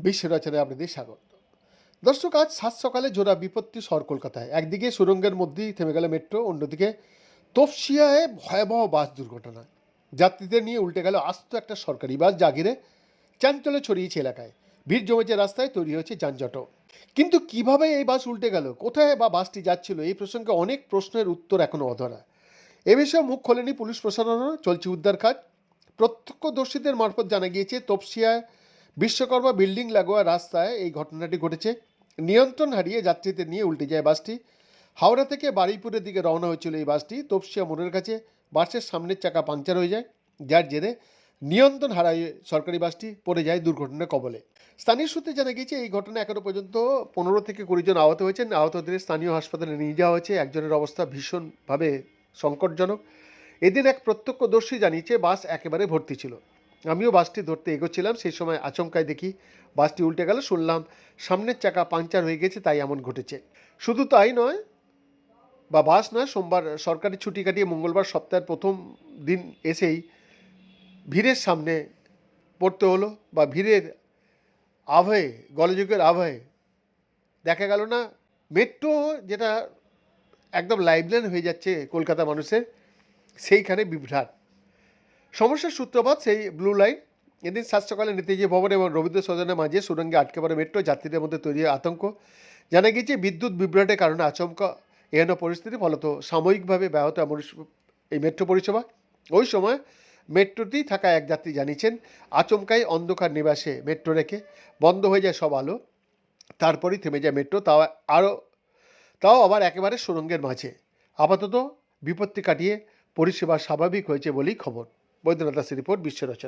বিশ্ব আপনাদের স্বাগত। দর্শক, আজ সাত সকালে জোড়া বিপত্তি শহর কলকাতায়। একদিকে সুরঙ্গের মধ্যেই থেমে গেল মেট্রো, অন্যদিকে তফসিয়ায় ভয়াবহ বাস দুর্ঘটনা। যাত্রীদের নিয়ে উল্টে গেল আস্ত একটা সরকারি বাস জাগিরে, চাঞ্চল্য ছড়িয়েছে এলাকায়। ভিড় জমেছে রাস্তায়, তৈরি হয়েছে যানজটও। কিন্তু কীভাবে এই বাস উল্টে গেল? কোথায় বা বাসটি যাচ্ছিল? এই প্রসঙ্গে অনেক প্রশ্নের উত্তর এখনও অধরা। এ বিষয়ে মুখ খোলেনি পুলিশ প্রশাসনও। চলছে উদ্ধার কাজ। প্রত্যক্ষদর্শীদের মারফত জানা গিয়েছে, তপসিয়ায় বিশ্বকর্মা বিল্ডিং লাগোয়া রাস্তায় এই ঘটনাটি ঘটেছে। নিয়ন্ত্রণ হারিয়ে যাত্রীদের নিয়ে উল্টে যায় বাসটি। হাওড়া থেকে বারুইপুরের দিকে রওনা হয়েছিল এই বাসটি। তপসিয়া মোড়ের কাছে বাসের সামনের চাকা পাংচার হয়ে যায়। যার জেরে নিয়ন্ত্রণ হারায় সরকারি বাসটি, পড়ে যায় দুর্ঘটনার কবলে। স্থানীয় সূত্রে জানা গিয়েছে, এই ঘটনা এখনও পর্যন্ত পনেরো থেকে কুড়ি জন আহত হয়েছেন। আহতদের স্থানীয় হাসপাতালে নিয়ে যাওয়া হয়েছে। একজনের অবস্থা ভীষণভাবে সংকটজনক। এদিন এক প্রত্যক্ষদর্শী জানিয়েছে, বাস একেবারে ভর্তি ছিল। আমিও বাসটি ধরতে এগোচ্ছিলাম, সেই সময় আচমকায় দেখি বাসটি উল্টে গেল। শুনলাম সামনের চাকা পাংচার হয়ে গেছে, তাই এমন ঘটেছে। শুধু তাই নয়, বা বাস নয়, সোমবার সরকারি ছুটি কাটিয়ে মঙ্গলবার সপ্তাহের প্রথম দিন এসেই ভিড়ের সামনে পড়তে হলো, বা ভিড়ের আভয়ে, গলযুগের আভয়ে দেখা গেল না। মেট্রো যেটা একদম লাইভলাইন হয়ে যাচ্ছে কলকাতা মানুষের, সেইখানে বিভ্রাট। সমস্যার সূত্রপাত সেই ব্লু লাইন এদিন সাত সকালে নেতাজি ভবন এবং রবীন্দ্র সদনের মাঝে সুরঙ্গে আটকে পড়ে মেট্রো যাত্রীদের মধ্যে তৈরি আতঙ্ক। জানা গিয়েছে, বিদ্যুৎ বিভ্রাটের কারণে আচমকা এহেন পরিস্থিতি, ফলত সাময়িকভাবে ব্যাহত এই মেট্রো পরিষেবা। ওই সময় মেট্রোটি থাকা এক যাত্রী জানিয়েছেন, আচমকাই অন্ধকার নিবাসে মেট্রো রেখে বন্ধ হয়ে যায় সব আলো। তারপরেই থেমে যায় মেট্রো তাও আরও তাও আবার একেবারে সুরঙ্গের মাঝে। আপাতত বিপত্তি কাটিয়ে পরিষেবা স্বাভাবিক হয়েছে বলেই খবর। বৈদ্যনাথ দাসের রিপোর্ট বিশ্ব রচনা।